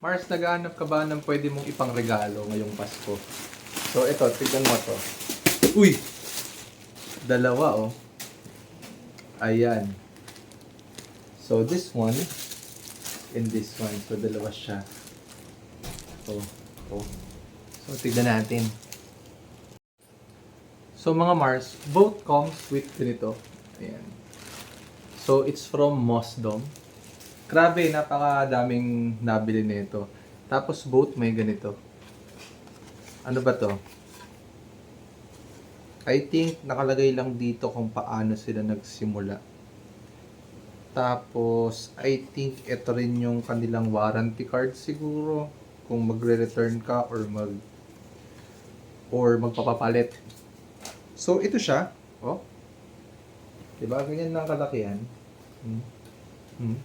Mars, naghahanap ka ba ng pwede mong ipang regalo ngayong Pasko? So, ito, tignan mo to. Uy! Dalawa, oh. Ayan. So, this one and this one. So, dalawa siya. Oh, oh. So, tignan natin. So, mga Mars, both comes with ganito. Ayan. So, it's from Mosdom. Grabe, napakadaming nabili nito. Tapos both may ganito. Ano ba to? I think nakalagay lang dito kung paano sila nagsimula. Tapos, I think ito rin yung kanilang warranty card siguro. Kung magre-return ka or mag or magpapapalit. So, ito siya. Oh. Diba? Ganyan lang kalaki yan. Hmm. Hmm.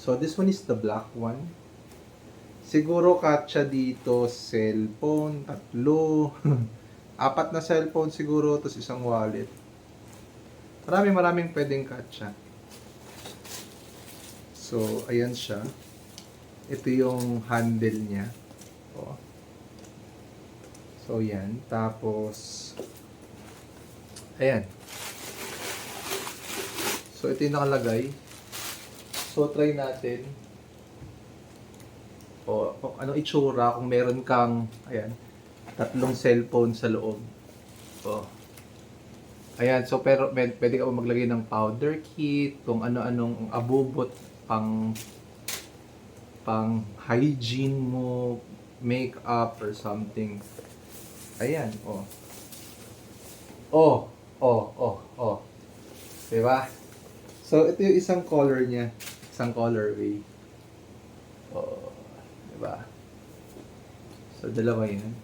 So, this one is the black one. Siguro katsa dito, cellphone, tatlo. Apat na cellphone siguro, tapos isang wallet. Marami maraming pwedeng katsa. So, ayan siya. Ito yung handle niya. O. So, yan. Tapos, ayan. So, ito yung nakalagay. So, try natin. O, kung ano itsura kung meron kang, ayan, tatlong cellphone sa loob. O. Ayan, so pero med- pwede ka maglagay ng powder kit, kung ano-anong abubot pang pang hygiene mo, makeup or something. Ayan, oh. Oh, oh, oh, oh. Diba? So, ito yung isang color niya. Isang colorway. Oh, diba? So, dalawa yun.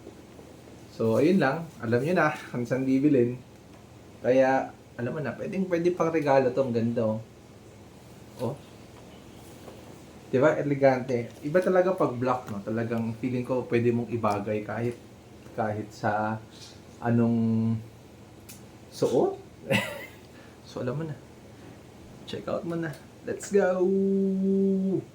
So, ayun lang. Alam nyo na kung saan bibilin. Kaya, alam mo na, pwedeng pwede pang regalo to. Ganda, oh. Oh. Diba? Elegante. Iba talaga pag black, no? Talagang feeling ko pwede mong ibagay kahit kahit sa anong suot. so, alam mo na. Check out mo na. Let's go!